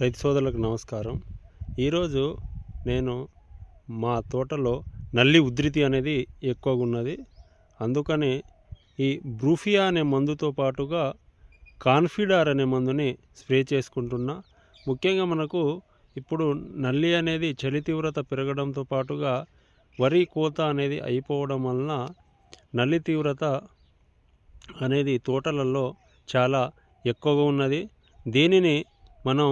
రైతు సోదరులకు నమస్కారం. ఈరోజు నేను మా తోటలో నల్లి ఉధృతి అనేది ఎక్కువగా ఉన్నది. అందుకని ఈ బ్రూఫియా అనే మందుతో పాటుగా కాన్ఫిడార్ అనే మందుని స్ప్రే చేసుకుంటున్నా. ముఖ్యంగా మనకు ఇప్పుడు నల్లి అనేది చలి తీవ్రత పెరగడంతో పాటుగా వరి కోత అనేది అయిపోవడం వలన నల్లి తీవ్రత అనేది తోటలలో చాలా ఎక్కువగా ఉన్నది. దీనిని మనం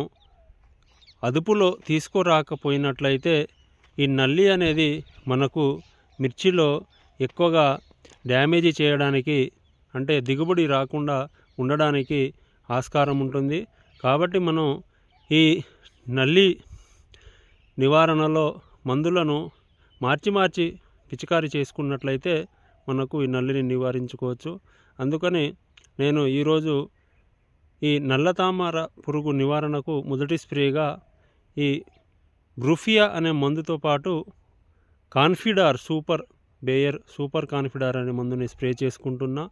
అదుపులో తీసుకురాకపోయినట్లయితే ఈ నల్లి అనేది మనకు మిర్చిలో ఎక్కువగా డ్యామేజీ చేయడానికి అంటే దిగుబడి రాకుండా ఉండడానికి ఆస్కారం ఉంటుంది. కాబట్టి మనం ఈ నల్లి నివారణలో మందులను మార్చి మార్చి పిచికారీ చేసుకున్నట్లయితే మనకు ఈ నల్లిని నివారించుకోవచ్చు. అందుకని నేను ఈరోజు ఈ నల్ల తామర పురుగు నివారణకు మొదటి స్ప్రేగా ఈ బ్రూఫియా అనే మందుతో పాటు Confidor super Bayer super Confidor అనే మందుని స్ప్రే చేసుకుంటున్నా.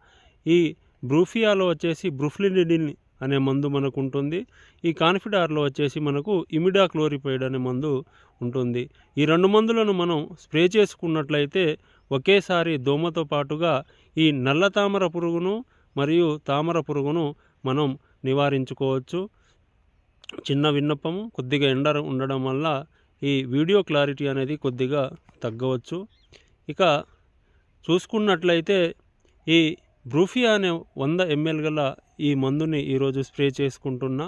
ఈ బ్రూఫియాలో వచ్చేసి బ్రూఫ్లినిడిన్ అనే మందు మనకు ఉంటుంది ఈ కాన్ఫిడార్లో వచ్చేసి మనకు ఇమిడా క్లోరిపైడ్ అనే మందు ఉంటుంది. ఈ రెండు మందులను మనం స్ప్రే చేసుకున్నట్లయితే ఒకేసారి దోమతో పాటుగా ఈ నల్ల తామర పురుగును మరియు తామర పురుగును మనం నివారించుకోవచ్చు. చిన్న విన్నపము కొద్దిగా ఎండ ఉండడం వల్ల ఈ వీడియో క్లారిటీ అనేది కొద్దిగా తగ్గవచ్చు. ఇక చూసుకున్నట్లయితే ఈ బ్రూఫియా అనే వంద ఎంఎల్ గల ఈ మందుని ఈరోజు స్ప్రే చేసుకుంటున్నా.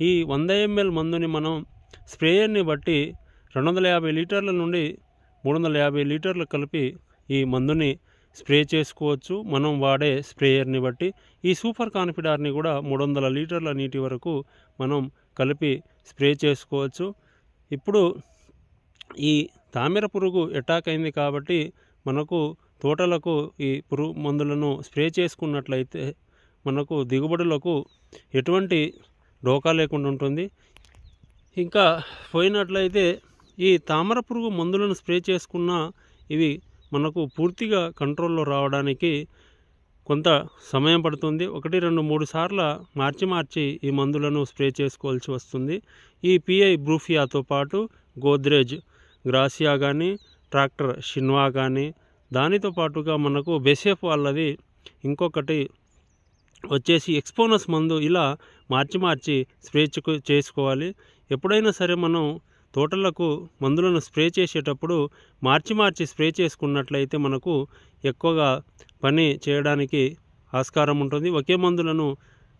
ఈ వంద ఎంఎల్ మందుని మనం స్ప్రేయర్ని బట్టి రెండు వందల యాభై లీటర్ల నుండి మూడు వందల యాభై లీటర్లు కలిపి ఈ మందుని స్ప్రే చేసుకోవచ్చు. మనం వాడే స్ప్రేయర్ని బట్టి ఈ సూపర్ కాన్ఫిడార్ని కూడా మూడు వందల లీటర్ల నీటి వరకు మనం కలిపి స్ప్రే చేసుకోవచ్చు. ఇప్పుడు ఈ తామర పురుగు అటాక్ అయింది కాబట్టి మనకు తోటలకు ఈ పురుగు మందులను స్ప్రే చేసుకున్నట్లయితే మనకు దిగుబడులకు ఎటువంటి డోకా లేకుండా ఉంటుంది. ఇంకా పోయినట్లయితే ఈ తామర పురుగు మందులను స్ప్రే చేసుకున్న ఇవి మనకు పూర్తిగా కంట్రోల్లో రావడానికి కొంత సమయం పడుతుంది. ఒకటి రెండు మూడు సార్లు మార్చి మార్చి ఈ మందులను స్ప్రే చేసుకోవాల్సి వస్తుంది. ఈ పిఐ బ్రూఫియాతో పాటు గోద్రేజ్ గ్రాసియా కానీ ట్రాక్టర్ షిన్వా కానీ దానితో పాటుగా మనకు బెసేఫ్ వాళ్ళది ఇంకొకటి వచ్చేసి ఎక్స్పోనస్ మందు ఇలా మార్చి మార్చి స్ప్రే చేసుకోవాలి. ఎప్పుడైనా సరే మనం తోటలకు మందులను స్ప్రే చేసేటప్పుడు మార్చి మార్చి స్ప్రే చేసుకున్నట్లయితే మనకు ఎక్కువగా పని చేయడానికి ఆస్కారం ఉంటుంది. ఒకే మందులను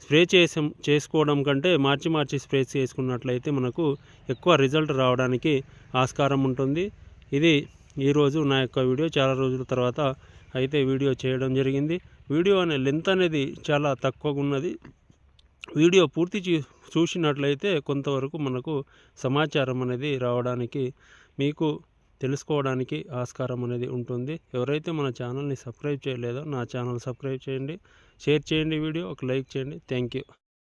స్ప్రే చేసే చేసుకోవడం కంటే మార్చి మార్చి స్ప్రే చేసుకున్నట్లయితే మనకు ఎక్కువ రిజల్ట్ రావడానికి ఆస్కారం ఉంటుంది. ఇది ఈరోజు నా యొక్క వీడియో. చాలా రోజుల తర్వాత అయితే వీడియో చేయడం జరిగింది. వీడియో అనే లెంత్ అనేది చాలా తక్కువగా ఉన్నది. వీడియో పూర్తి చూసినట్లయితే కొంతవరకు మనకు సమాచారం అనేది రావడానికి మీకు తెలుసుకోవడానికి ఆస్కారం అనేది ఉంటుంది. ఎవరైతే మన ఛానల్ని సబ్స్క్రైబ్ చేయలేదో నా ఛానల్ సబ్స్క్రైబ్ చేయండి. షేర్ చేయండి వీడియో. ఒక లైక్ చేయండి. Thank you.